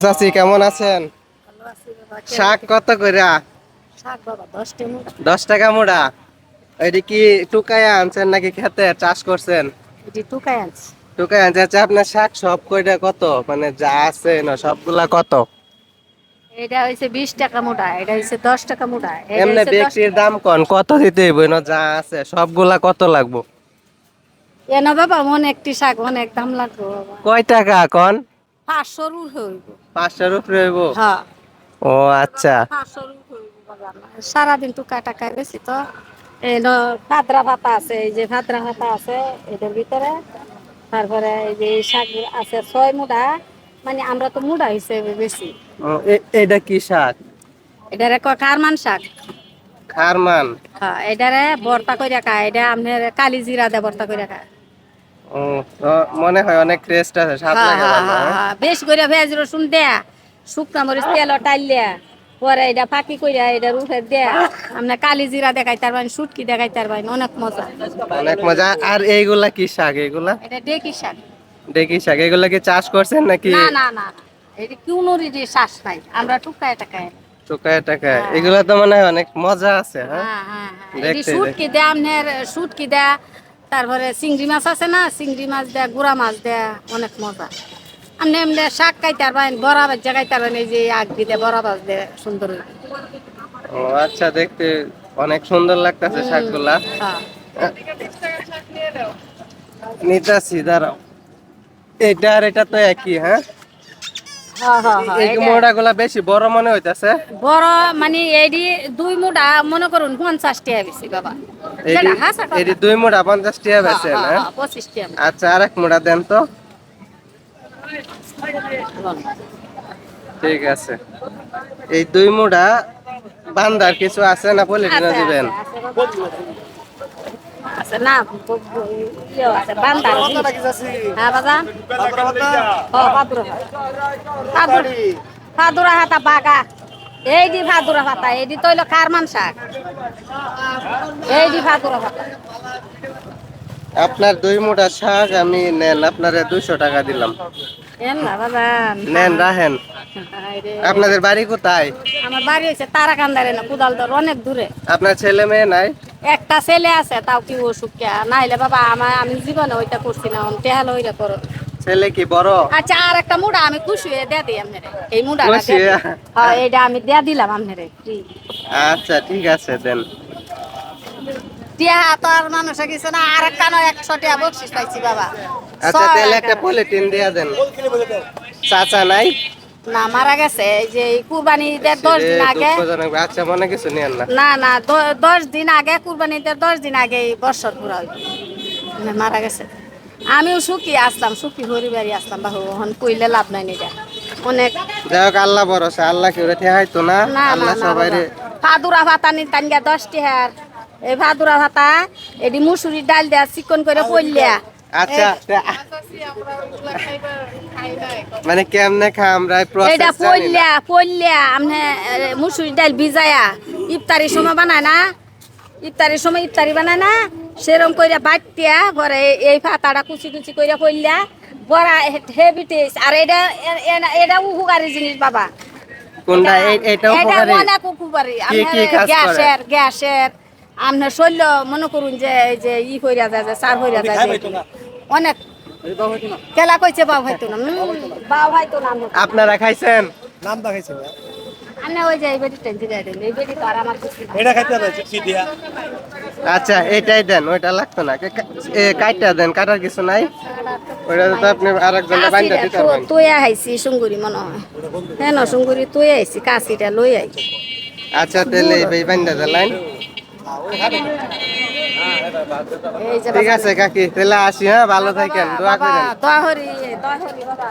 চাচি কেমন আছেন? শাক কত কইরা দশ টাকা মোড়া। এটি কি টুকায় আনছেন নাকি খেতে? চাষ করছেন? টুকায় আনছে। আচ্ছা আপনার শাক সব কত? মানে যা আছে না সবগুলা কত? এটা হয়েছে বিশ টাকা মোটা এটা হয়েছে দশ টাকা মোটা এমনি ব্যক্তির দাম কোন? কত দিতে হইব? না যা আছে সবগুলা কত লাগবো? এ না বাবা অনেকটি শাক অনেক দাম লাগবে বাবা। কয় টাকা কোন? পাঁচশো রুল হইব। পাঁচশোর উপরে হইব? হ্যাঁ। ও আচ্ছা। হইব সারাদিন টুকা টাকা বেশি তো। এই ভাদ্রা ভাতা আছে এই যে ভাদ্রা ভাতা আছে এটার ভিতরে। তারপরে এই যে শাক আছে ছয় মুঠা মানে আমরা তো হিসেবে বেশি। এটা কি শাক? এটারে কয় কারমান শাক? খারমান? হ্যাঁ এটারে ভর্তা করে রাখা এটা আপনার কালি জিরা দিয়ে ভর্তা করে তো মনে হয় অনেক টেস্ট আছে স্বাদ হ্যাঁ লাগে হ্যাঁ হ্যাঁ? হ্যাঁ? হ্যাঁ বেশ করে ভেজ রসুন দেয়া শুকনা মরিচ তেল টাইলিয়া পরে এটা ফাঁকি করে এটা রুফে দেয়া আপনার কালি জিরা দেখাই তার মানে সুটকি দেখাই তার মানে অনেক মজা। অনেক মজা। আর এইগুলা কি শাক এইগুলা? এটা ডেকি শাক। দেখি শাক এগুলা কি চাষ করছেন নাকি? না না না। এটা কিউনুরি দিয়ে শ্বাস নাই আমরা টুকায়। টাকায় টুকায়। টাকায় এগুলা তো মনে হয় অনেক মজা আছে হ্যাঁ? হ্যাঁ হ্যাঁ হ্যাঁ। শুটকি দেয়া আপনার শুটকি দেয়া তারপরে চিংড়ি মাছ আছে না চিংড়ি মাছ দেয় গুড়া মাছ দেয় অনেক মজা। আপনি এমনি শাক খাইতে পারবেন বড়া ভাজা খাইতে পারবেন এই যে আগ দিতে বড়া বাজ দে সুন্দর ও আচ্ছা দেখতে অনেক সুন্দর লাগতেছে শাকগুলা। হ্যাঁ। নিতাছি দাঁড়াও। এটা আর এটা তো একই হ্যাঁ, এই মোড়া গুলা বেশি বড় মনে হইতাছে? বড় মানে এডি দুই মুঠা মনে করুন পঞ্চাশ বেশি বাবা। এটি দুই মোড়া পঞ্চাশ হ্যাঁ, হ্যাঁ হ্যাঁ, পঁচিশ টাকা আচ্ছা আরেক মোড়া দেন তো। ঠিক আছে। এই দুই মোড়া বান্দার কিছু আছে না পলিটিনা দিবেন আছে, না ইয়ে আছে, বান্দার হ্যাঁ বাবা। ও পাদুরা পাদুরা পাদুরা হাতা বাগা। এই দি ভাদুরা পাতা এই দি তৈল কারমান শাক। এই দি ভাদুরা পাতা আপনার দুই মোটা শাক আমি নেন আপনারে দুইশো টাকা দিলাম। নেন রাহেন আপনাদের বাড়ি কোথায়? আমার বাড়ি হয়েছে তারাকান্দারে না কুদালদর অনেক দূরে। আপনার ছেলে মেয়ে নাই? একটা ছেলে আছে তাও কি অসুখ না হলে বাবা আমার আমি জীবনে ওইটা করছি না টেহাল ওইটা করো। ছেলে কি বড়? আচ্ছা আর একটা মুড়া আমি খুশি হয়ে দিয়ে দিই আপনারে এই মুড়া খুশি হ্যাঁ এইটা আমি দিয়ে দিলাম আপনারে আচ্ছা ঠিক আছে দেন। টিয়া তো আর মানুষ কিছু না আর একটা নয় একশো টাকা বকশিস পাইছি বাবা। আচ্ছা তাহলে একটা পলিটিন দিয়ে দেন। চাচা নাই? না মারা গেছে। এই যে কুরবানি ঈদের দশ দিন আগে আচ্ছা মনে কিছু নিয়েন না। না না দশ দিন আগে কুরবানি ঈদের দশ দিন আগে এই বছর পুরা মানে মারা গেছে। আমিও সুখী আসলাম সুখী হরিবাড়ি আসলাম। বাহু এখন কইলে লাভ নাই নিটা। অনেক যাই হোক আল্লাহ ভরসা আল্লাহ কেউ ঠেহাইতো না। আল্লাহ সবাই। ভাদুরা ভাতা নি তানগা দশটি হার। এই ভাদুরা ভাতা এটি মুসুরি ডাল দেয়া চিকন করে পড়লিয়া। আচ্ছা। মানে কেমনে খা আমরা এইটা প্রসেস না। পড়লিয়া পড়লিয়া আমনে মুসুরি ডাল ভিজায়া। ইফতারির সময় বানায় না। ইফতারির সময় ইফতারি বানায় না। সেরকম কইরা বাটিয়া ঘরে এই- ভাতাটা কুচি কুচি কইরা পড়লিয়া বড়া হেভি টেস্ট আর এটা এটা উপকারী জিনিস বাবা। কোনটা? এটা উপকারী? অনেক উপকারী? গ্যাসের গ্যাসের। আপনার শৈল্য মনে করুন যে এই যে ই হইরা যায় যে সার হইরা যায় অনেক কেলা কইছে বাউ হয়তো না বাউ হয়তো না আপনারা খাইছেন? নাম দেখাইছে আনে ওই যে এই বেটি টেনশন যায় এই বেটি তো আর আমার কিছু এটা খাইতে হবে চিঠি দিয়া। আচ্ছা এটাই দেন ওইটা লাগতো না। এ কাইটা দেন কাটার কিছু নাই। ওইটা তো আপনি আরেকজনটা বাইন্দা দিতে পারবেন। তুই আইছি সুঙ্গুরি মনে হয়। হ্যাঁ না সুঙ্গুরি তুই আইছি কাশিটা লই আই। আচ্ছা তাহলে এই বাইন্দা দিলেন এই যে ঠিক আছে কাকি তাহলে আসি হ্যাঁ? ভালো থাকেন দোয়া করেন। দোয়া হরি দোয়া হরি বাবা।